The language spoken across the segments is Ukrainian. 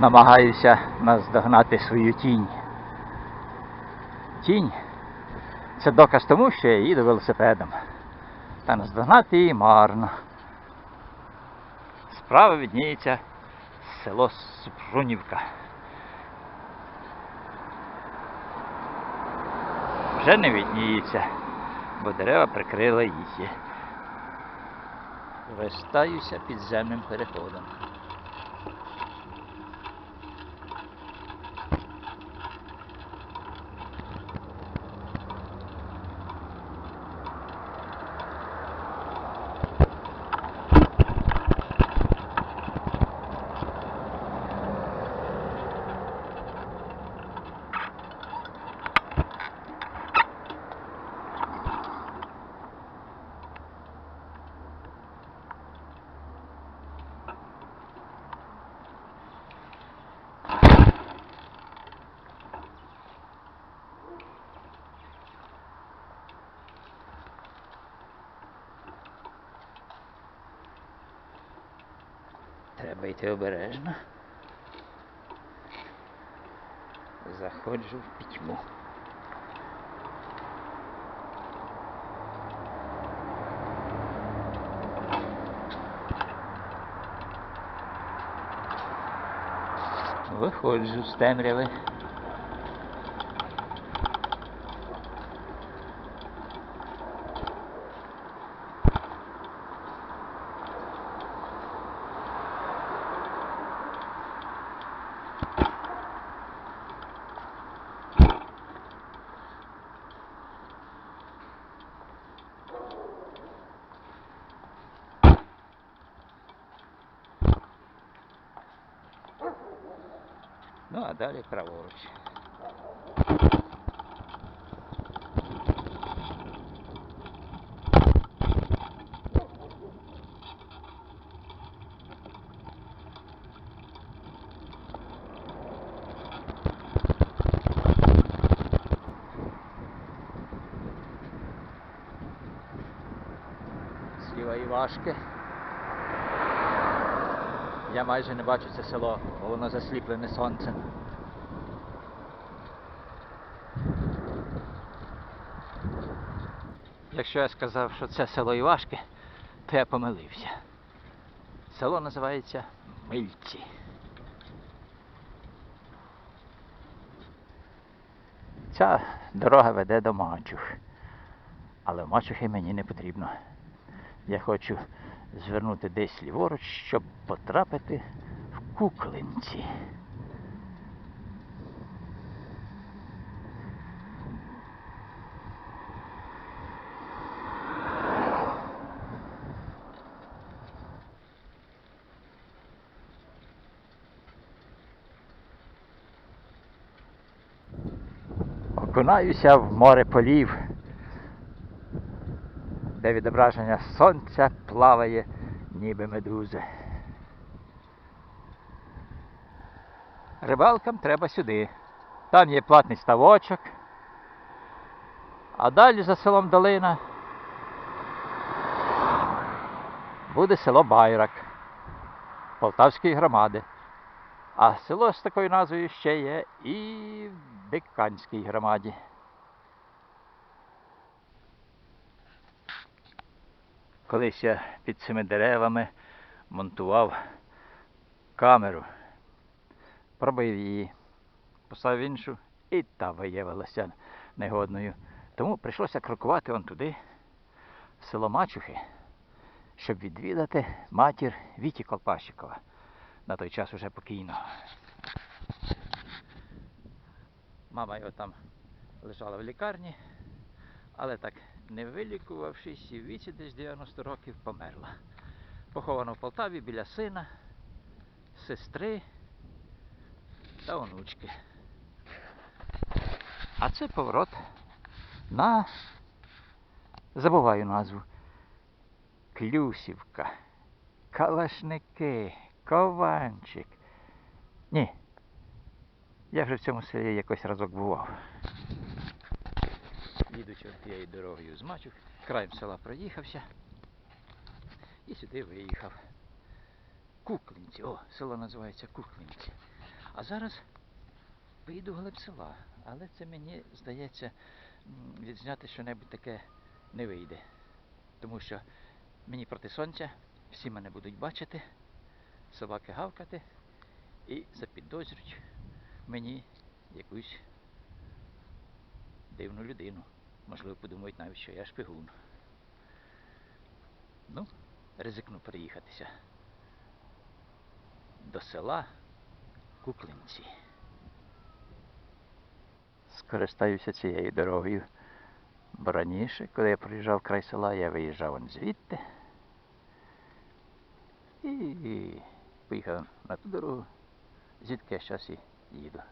намагаюся наздогнати свою тінь. Тінь це доказ тому, що я їду велосипедом. Та наздогнати її марно. Справа відніється село Супрунівка. Вже не відніється, бо дерева прикрили її. Вертаюся підземним переходом. Треба йти обережно. Заходжу в пітьму. Виходжу з темряви. Ну а далі праворуч. Зліва Івашки. Я майже не бачу це село, бо воно засліплене сонцем. Якщо я сказав, що це село Івашки, то я помилився. Село називається Мильці. Ця дорога веде до Мачух. Але Мачухи мені не потрібно. Я хочу звернути десь ліворуч, щоб потрапити в куклинці. Окунаюся в море полів, де відображення сонця плаває, ніби медузи. Рибалкам треба сюди. Там є платний ставочок. А далі за селом Долина буде село Байрак Полтавської громади. А село з такою назвою ще є і в Диканській громаді. Колись я під цими деревами монтував камеру, пробив її, поставив іншу і та виявилася негодною. Тому прийшлося крокувати он туди, в село Мачухи, щоб відвідати матір Віті Колпащикова. На той час уже покійно. Мама його там лежала в лікарні, але так не вилікувавшись і в віці десь 90 років померла. Похована в Полтаві біля сина, сестри та онучки. А це поворот на забуваю назву. Клюсівка. Калашники. Кованчик. Ні. Я вже в цьому селі якось разок бував. Їдучи тією дорогою з Мачух, краєм села проїхався і сюди виїхав. Куклинці. О, село називається Куклинці. А зараз поїду глиб села, але це мені здається, відзняти щось таке не вийде. Тому що мені проти сонця, всі мене будуть бачити, собаки гавкати і запідозрюють мені якусь дивну людину. Можливо, подумають навіть, що я шпигун. Ну, ризикну приїхатися до села Куклинці. Скористаюся цією дорогою. Бо раніше, коли я приїжджав край села, я виїжджав он звідти і поїхав на ту дорогу, звідки я зараз і їду.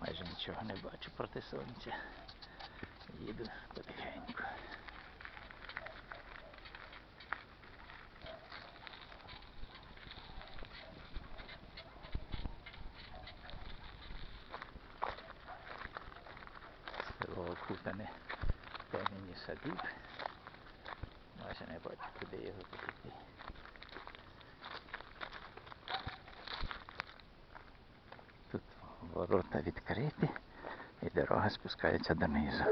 Майже нічого не бачу проти сонця. Їду потихеньку. Село окутане темені садів. Майже не бачу, куди його піти. Тут ворота відкриті і дорога спускається донизу.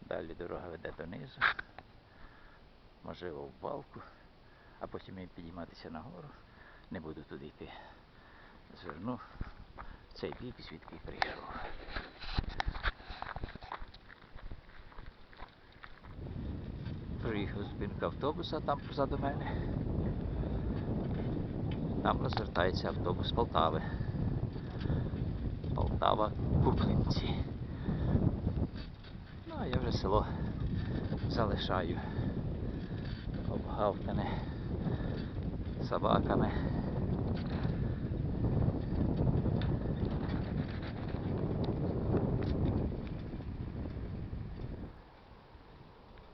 Далі дорога веде донизу, можливо в балку, а потім і підійматися нагору. Не буду туди йти. Зверну в цей бік, звідки прийшов. Зупинка автобуса там позаду мене. Там розвертається автобус Полтави. Полтава Куклинці. Ну, а я вже село залишаю. Обгавкане собаками.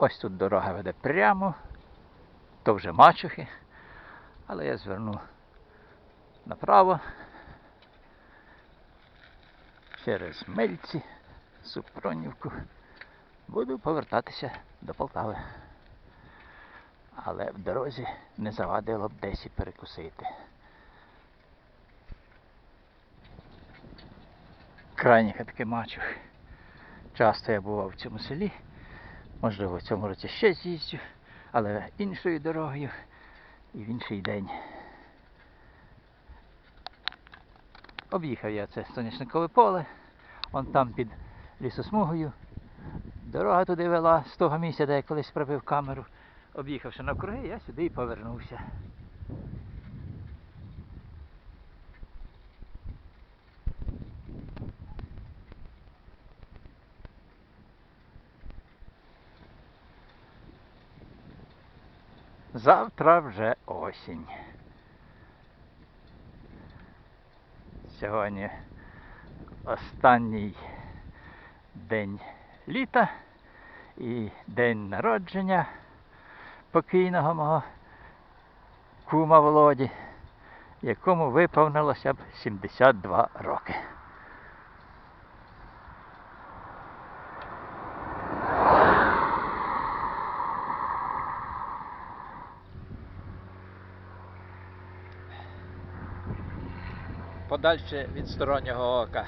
Ось тут дорога веде прямо, то вже мачухи, але я зверну направо через Мельці, Супронівку. Буду повертатися до Полтави. Але в дорозі не завадило б десь і перекусити. Крайні хатки мачух. Часто я бував в цьому селі. Можливо, в цьому році ще з'їздю, але іншою дорогою і в інший день. Об'їхав я це соняшникове поле, он там під лісосмугою. Дорога туди вела з того місця, де я колись пробив камеру. Об'їхавши навкруги, я сюди і повернувся. Завтра вже осінь. Сьогодні останній день літа і день народження покійного мого кума Володі, якому виповнилося б 72 роки. Подальше від стороннього ока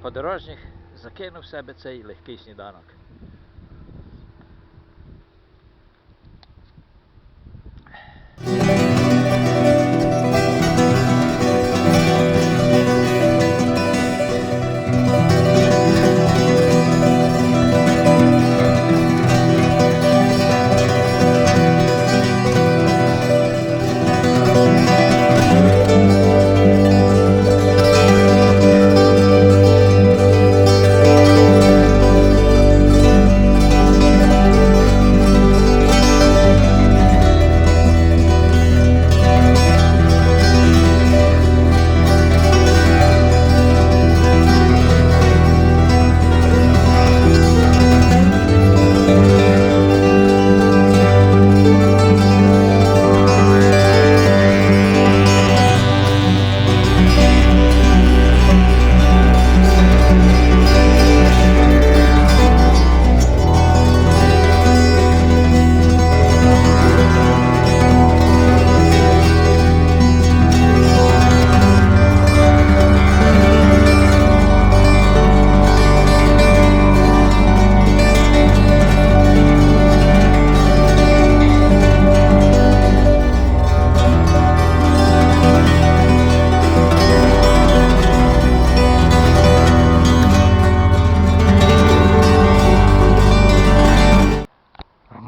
подорожніх закинув в себе цей легкий сніданок.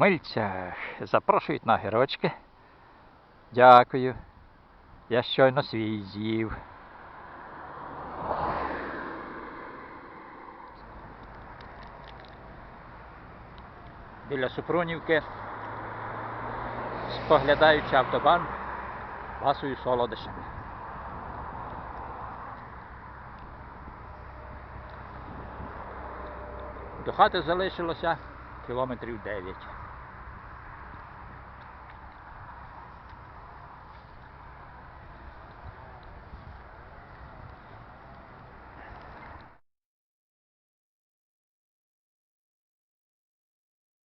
Хмельцях запрошують на гірочки. Дякую. Я щойно свій з'їв. Біля Супрунівки, споглядаючи автобан, ласую солодощами. До хати залишилося кілометрів 9.